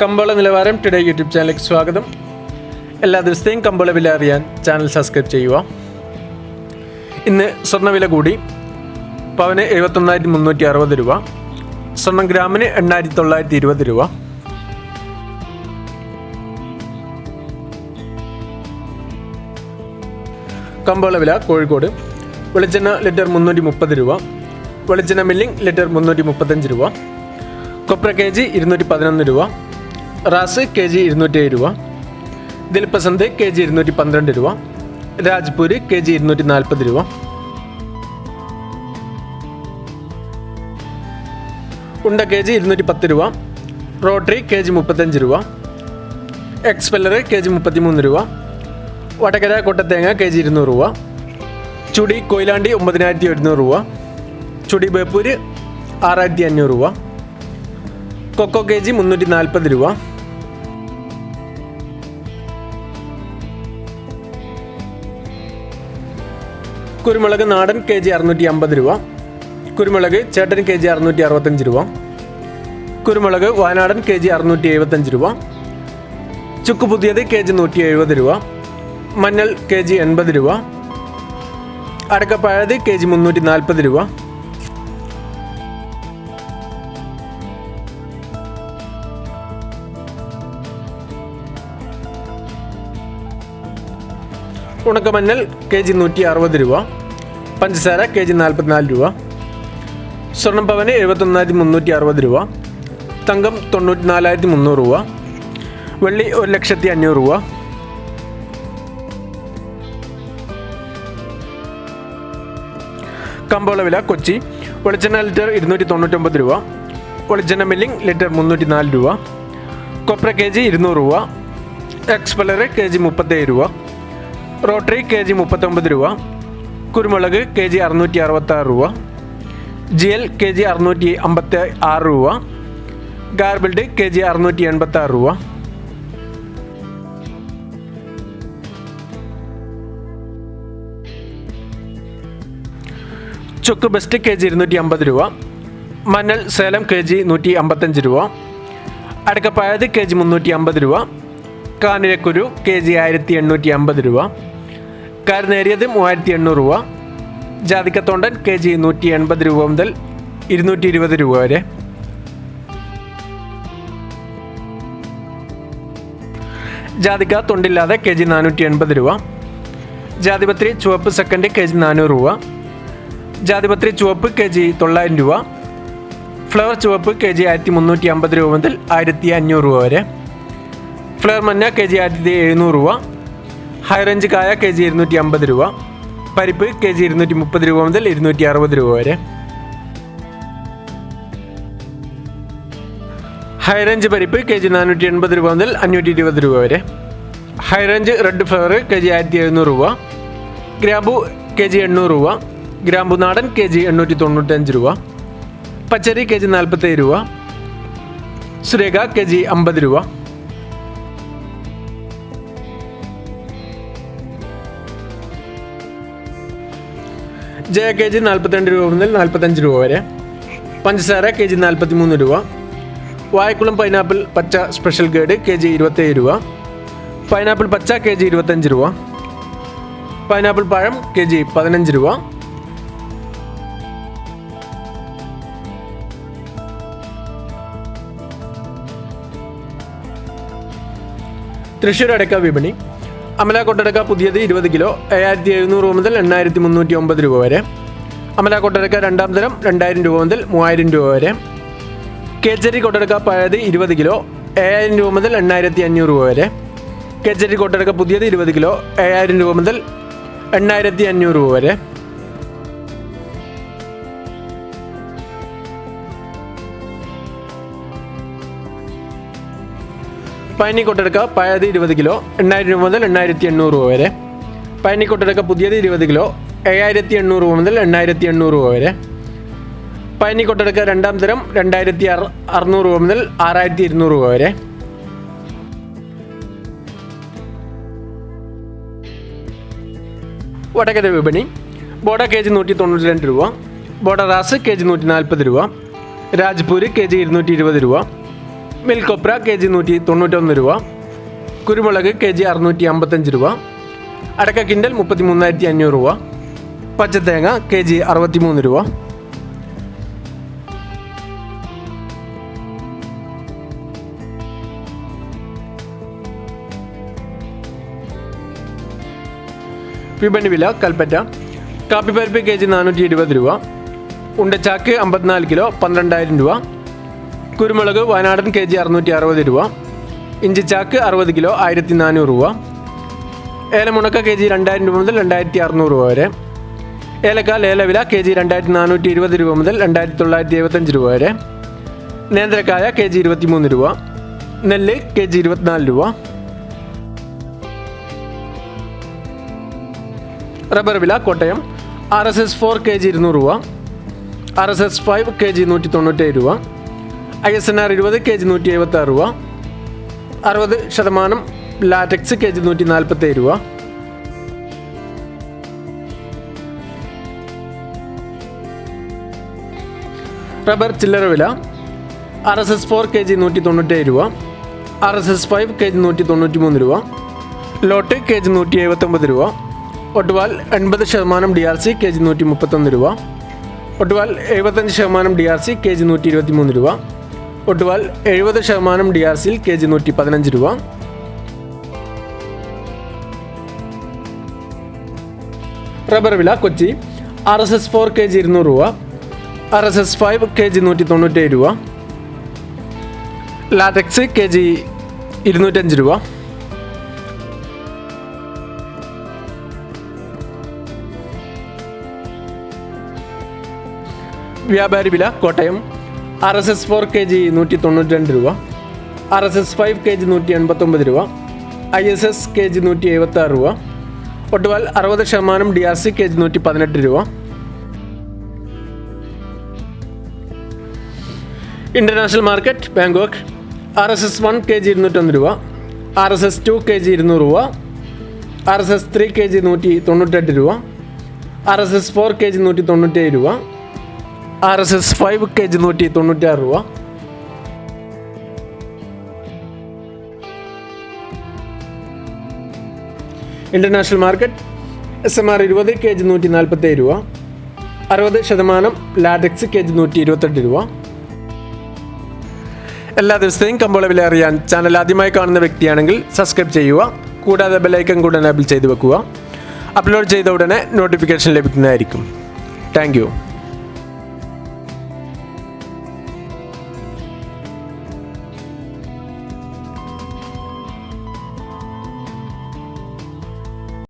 കമ്പോള നിലവാരം today YouTube ചാനലിലേക്ക് സ്വാഗതം. എല്ലാ ദിവസത്തെയും കമ്പോള വില അറിയാൻ ചാനൽ സബ്സ്ക്രൈബ് ചെയ്യുക. ഇന്ന് സ്വർണവില കൂടി പവന് എഴുപത്തൊന്നായിരത്തി മുന്നൂറ്റി അറുപത് രൂപ സ്വർണം ഗ്രാമിന് എണ്ണായിരത്തി തൊള്ളായിരത്തി ഇരുപത് രൂപ. കമ്പോള വില കോഴിക്കോട് വെളിച്ചെണ്ണ ലിറ്റർ മുന്നൂറ്റി മുപ്പത് രൂപ വെളിച്ചെണ്ണ മില്ലിംഗ് ലിറ്റർ മുന്നൂറ്റി മുപ്പത്തഞ്ച് രൂപ കൊപ്ര കെ ജി ഇരുന്നൂറ്റി പതിനൊന്ന് രൂപ റാസ് കെ ജി ഇരുന്നൂറ്റി ഏഴ് രൂപ. ദിൽപസന്ത് കെ ജി ഇരുന്നൂറ്റി പന്ത്രണ്ട് രൂപ. രാജ്പൂര് കെ ജി ഇരുന്നൂറ്റി നാൽപ്പത് രൂപ. ഉണ്ട കെ ജി ഇരുന്നൂറ്റി പത്ത് രൂപ. റോട്ടറി കെ ജി മുപ്പത്തഞ്ച് രൂപ. എക്സ്പെല്ലർ കെ ജി മുപ്പത്തിമൂന്ന് രൂപ. വടകര കൊട്ടത്തേങ്ങ കെ ജി ഇരുന്നൂറ് രൂപ. ചുടി കൊയിലാണ്ടി ഒമ്പതിനായിരത്തി ഒരുന്നൂറ് രൂപ. ചുടി ബേപ്പൂര് ആറായിരത്തി അഞ്ഞൂറ് രൂപ. കൊക്കോ കെ ജി മുന്നൂറ്റി നാൽപ്പത് രൂപ. കുരുമുളക് നാടൻ കെ ജി അറുന്നൂറ്റി അമ്പത് രൂപ. കുരുമുളക് ചേട്ടൻ കെ ജി അറുന്നൂറ്റി അറുപത്തഞ്ച് രൂപ. കുരുമുളക് വയനാടൻ കെ ജി അറുന്നൂറ്റി എഴുപത്തഞ്ച് രൂപ. ചുക്ക് പുതിയത് കെ ജി നൂറ്റി എഴുപത് രൂപ. മഞ്ഞൾ കെ ജി എൺപത് രൂപ. അടക്കപ്പഴത് കെ ജി മുന്നൂറ്റി നാൽപ്പത് രൂപ. ഉണക്കമഞ്ഞൾ കെ ജി നൂറ്റി അറുപത് രൂപ പഞ്ചസാര കെ ജി നാൽപ്പത്തിനാല് രൂപ സ്വർണം പവന് എഴുപത്തൊന്നായിരത്തി മുന്നൂറ്റി അറുപത് രൂപ തങ്കം തൊണ്ണൂറ്റി നാലായിരത്തി മുന്നൂറ് രൂപ വെള്ളി ഒരു ലക്ഷത്തി അഞ്ഞൂറ് രൂപ. കമ്പോള വില കൊച്ചി വെളിച്ചെണ്ണ ലിറ്റർ ഇരുന്നൂറ്റി തൊണ്ണൂറ്റൊമ്പത് രൂപ വെളിച്ചെണ്ണ മില്ലിംഗ് ലിറ്റർ മുന്നൂറ്റി നാല് രൂപ കൊപ്ര കെ ജി ഇരുന്നൂറ് രൂപ എക്സ്പെല്ലർ കെ ജി മുപ്പത്തേഴ് രൂപ. റോട്ടറി കെ ജി മുപ്പത്തൊമ്പത് രൂപ കുരുമുളക് കെ ജി അറുന്നൂറ്റി അറുപത്താറ് രൂപ ജി എൽ കെ ജി അറുന്നൂറ്റി അമ്പത്തി ആറ് രൂപ ഗാർബിൾഡ് കെ ജി അറുന്നൂറ്റി എൺപത്താറ് രൂപ. ചുക്ക് ബെസ്റ്റ് കെ ജി ഇരുന്നൂറ്റി അമ്പത് രൂപ മഞ്ഞൾ സേലം കെ ജി നൂറ്റി അമ്പത്തഞ്ച് രൂപ അടക്കപ്പായത് കെ ജി മുന്നൂറ്റി അമ്പത് രൂപ കാനിരക്കുരു കെ ജി ആയിരത്തി എണ്ണൂറ്റി അമ്പത് രൂപ കരുനേരിയത് മൂവായിരത്തി എണ്ണൂറ് രൂപ ജാതിക്കത്തോണ്ടൻ കെ ജി നൂറ്റി എൺപത് രൂപ മുതൽ ഇരുന്നൂറ്റി ഇരുപത് രൂപ വരെ. ജാതിക്ക തൊണ്ടില്ലാതെ കെ ജി നാനൂറ്റി എൺപത് രൂപ ജാതിപത്രി ചുവപ്പ് സെക്കൻഡ് കെ ജി നാനൂറ് രൂപ ജാതിപത്രി ചുവപ്പ് കെ ജി തൊള്ളായിരം രൂപ ഫ്ലവർ ചുവപ്പ് കെ ജി ആയിരത്തി മുന്നൂറ്റി അമ്പത് രൂപ മുതൽ ആയിരത്തി അഞ്ഞൂറ് രൂപ വരെ. ഫ്ലവർ മഞ്ഞ കെ ജി ആയിരത്തി എഴുന്നൂറ് രൂപ. ഹൈ റേഞ്ച് കായ കെ ജി ഇരുന്നൂറ്റി അമ്പത് രൂപ. പരിപ്പ് കെ ജി ഇരുന്നൂറ്റി മുപ്പത് രൂപ മുതൽ ഇരുന്നൂറ്റി അറുപത് രൂപ വരെ. ഹൈ റേഞ്ച് പരിപ്പ് കെ ജി നാനൂറ്റി എൺപത് രൂപ മുതൽ അഞ്ഞൂറ്റി ഇരുപത് രൂപ വരെ. High range red flower K G ആയിരത്തി എഴുന്നൂറ് രൂപ. ഗ്രാമ്പു കെ ജി എണ്ണൂറ് രൂപ. ഗ്രാമ്പു നാടൻ കെ ജി എണ്ണൂറ്റി തൊണ്ണൂറ്റഞ്ച് രൂപ. പച്ചരി കെ ജി നാൽപ്പത്തേഴ് രൂപ. സുരേഖ കെ ജി അമ്പത് രൂപ. ജയ കെ ജി നാൽപ്പത്തിരണ്ട് രൂപ മുതൽ നാൽപ്പത്തഞ്ച് രൂപ വരെ. പഞ്ചസാര കെ ജി നാൽപ്പത്തി മൂന്ന് രൂപ. വായക്കുളം പൈനാപ്പിൾ പച്ച സ്പെഷ്യൽ ഗേഡ് കെ ജി ഇരുപത്തേഴ് രൂപ. പൈനാപ്പിൾ പച്ച കെ ജി ഇരുപത്തഞ്ച് രൂപ. പൈനാപ്പിൾ പഴം കെ ജി പതിനഞ്ച് രൂപ. തൃശ്ശൂർ അടക്ക വിപണി. അമല കൊട്ടടക്ക പുതിയത് ഇരുപത് കിലോ ഏഴായിരത്തി എഴുന്നൂറ് രൂപ മുതൽ എണ്ണായിരത്തി മുന്നൂറ്റി ഒമ്പത് രൂപ വരെ. അമല കൊട്ടടക്ക രണ്ടാം തരം രണ്ടായിരം രൂപ മുതൽ മൂവായിരം രൂപ വരെ. കേച്ചരി കൊട്ടടക്ക പഴയത് ഇരുപത് കിലോ ഏഴായിരം രൂപ മുതൽ എണ്ണായിരത്തി അഞ്ഞൂറ് രൂപ വരെ. കേച്ചരി കൊട്ടടക്ക പുതിയത് ഇരുപത് കിലോ ഏഴായിരം രൂപ മുതൽ എണ്ണായിരത്തി അഞ്ഞൂറ് രൂപ വരെ. പയനി കൊട്ടടക്ക പഴയത് ഇരുപത് കിലോ എണ്ണായിരം രൂപ മുതൽ എണ്ണായിരത്തി എണ്ണൂറ് രൂപ വരെ. പയനി കൊട്ടടക്ക പുതിയത് ഇരുപത് കിലോ ഏഴായിരത്തി എണ്ണൂറ് രൂപ മുതൽ എണ്ണായിരത്തി എണ്ണൂറ് രൂപ വരെ. പയനി കൊട്ടടക്ക രണ്ടാം തരം രണ്ടായിരത്തി അറ അറുന്നൂറ് രൂപ മുതൽ ആറായിരത്തി ഇരുന്നൂറ് രൂപ വരെ. വടകര വിപണി. ബോഡ കെ ജി നൂറ്റി തൊണ്ണൂറ്റി രണ്ട് രൂപ. ബോഡ റാസ് കെ ജി നൂറ്റി നാൽപ്പത് രൂപ. രാജ്പൂര് കെ ജി ഇരുന്നൂറ്റി ഇരുപത് രൂപ. മിൽക്കൊപ്ര കെ ജി നൂറ്റി തൊണ്ണൂറ്റൊന്ന് രൂപ. കുരുമുളക് കെ ജി അറുന്നൂറ്റി അമ്പത്തഞ്ച് രൂപ. അടക്ക കിൻഡൽ മുപ്പത്തി മൂന്നായിരത്തി അഞ്ഞൂറ് രൂപ. പച്ചത്തേങ്ങ കെ ജി അറുപത്തി മൂന്ന് രൂപ. വിപണി വില കൽപ്പറ്റ. കാപ്പിപ്പരിപ്പ് കെ ജി നാനൂറ്റി ഇരുപത് രൂപ. ഉണ്ടച്ചാക്ക് അമ്പത്തിനാല് കിലോ പന്ത്രണ്ടായിരം രൂപ. കുരുമുളക് വയനാടൻ കെ ജി അറുന്നൂറ്റി അറുപത് രൂപ ഇഞ്ചിച്ചാക്ക് അറുപത് കിലോ ആയിരത്തി നാനൂറ് രൂപ ഏലമുണക്ക കെ ജി രണ്ടായിരം രൂപ മുതൽ രണ്ടായിരത്തി അറുന്നൂറ് രൂപ വരെ ഏലക്ക ലേലവില കെ ജി രണ്ടായിരത്തി നാനൂറ്റി ഇരുപത് രൂപ മുതൽ രണ്ടായിരത്തി തൊള്ളായിരത്തി എഴുപത്തഞ്ച് രൂപ വരെ നേന്ത്രക്കായ കെ ജി ഇരുപത്തിമൂന്ന് രൂപ നെല്ല് കെ ജി ഇരുപത്തിനാല് രൂപ. റബ്ബർ വില Kottayam R S S four K G ഇരുന്നൂറ് രൂപ R S S five K G നൂറ്റി തൊണ്ണൂറ്റേഴ് രൂപ ഐ എസ് എൻ ആർ ഇരുപത് കെ ജി നൂറ്റി എഴുപത്തി ആറ് രൂപ. അറുപത് ശതമാനം ലാറ്റക്സ് കെ ജി നൂറ്റി നാൽപ്പത്തേഴ് രൂപ. റബ്ബർ ചില്ലറ വില R S S four K G നൂറ്റി തൊണ്ണൂറ്റേഴ് രൂപ. R S S five K G നൂറ്റി തൊണ്ണൂറ്റി മൂന്ന് രൂപ. ലോട്ട് കെ ജി നൂറ്റി എഴുപത്തൊമ്പത് രൂപ. ഒട്ടുവാൽ എൺപത് ശതമാനം D R C K G നൂറ്റി മുപ്പത്തൊന്ന് രൂപ. ഒട്ടുവാൽ എഴുപത്തഞ്ച് ശതമാനം D R C K G നൂറ്റി ഇരുപത്തി മൂന്ന് രൂപ. ഒട്ടുവാൽ എഴുപത് ശതമാനം ഡി ആർ സിയിൽ കെ ജി നൂറ്റി പതിനഞ്ച് രൂപ. റബ്ബർ വില Kochi R S S four K G ഇരുന്നൂറ് രൂപ R S S five K G നൂറ്റി തൊണ്ണൂറ്റേഴ് രൂപ ലാറ്റക്സ് കെ ജി ഇരുന്നൂറ്റഞ്ച് രൂപ. വ്യാപാരി വില Kottayam. R S S four K G നൂറ്റി തൊണ്ണൂറ്റി രണ്ട് രൂപ R S S five K G നൂറ്റി എൺപത്തൊമ്പത് രൂപ I S S K G നൂറ്റി എഴുപത്തി ആറ് രൂപ ഒട്ടുവാൽ അറുപത് ശതമാനം D R C K G നൂറ്റി പതിനെട്ട് രൂപ. International market Bangkok R S S one K G ഇരുന്നൂറ്റൊന്ന് രൂപ R S S two K G ഇരുന്നൂറ് രൂപ R S S three K G നൂറ്റി തൊണ്ണൂറ്റെട്ട് രൂപ R S S four K G നൂറ്റി തൊണ്ണൂറ്റേഴ് രൂപ R S S five K G നൂറ്റി തൊണ്ണൂറ്റാറ് രൂപ. International market S M R ഇരുപത് കെ ജി നൂറ്റി നാൽപ്പത്തേഴ് രൂപ. അറുപത് ശതമാനം ലാഡക്സ് കെ ജി നൂറ്റി ഇരുപത്തെട്ട് രൂപ. എല്ലാ ദിവസത്തെയും കമ്പോള വില അറിയാൻ ചാനൽ ആദ്യമായി കാണുന്ന വ്യക്തിയാണെങ്കിൽ സബ്സ്ക്രൈബ് ചെയ്യുക. കൂടാതെ ബെലൈക്കൺ കൂടെ എനേബിൾ ചെയ്ത് വെക്കുക. അപ്ലോഡ് ചെയ്ത ഉടനെ നോട്ടിഫിക്കേഷൻ ലഭിക്കുന്നതായിരിക്കും. താങ്ക്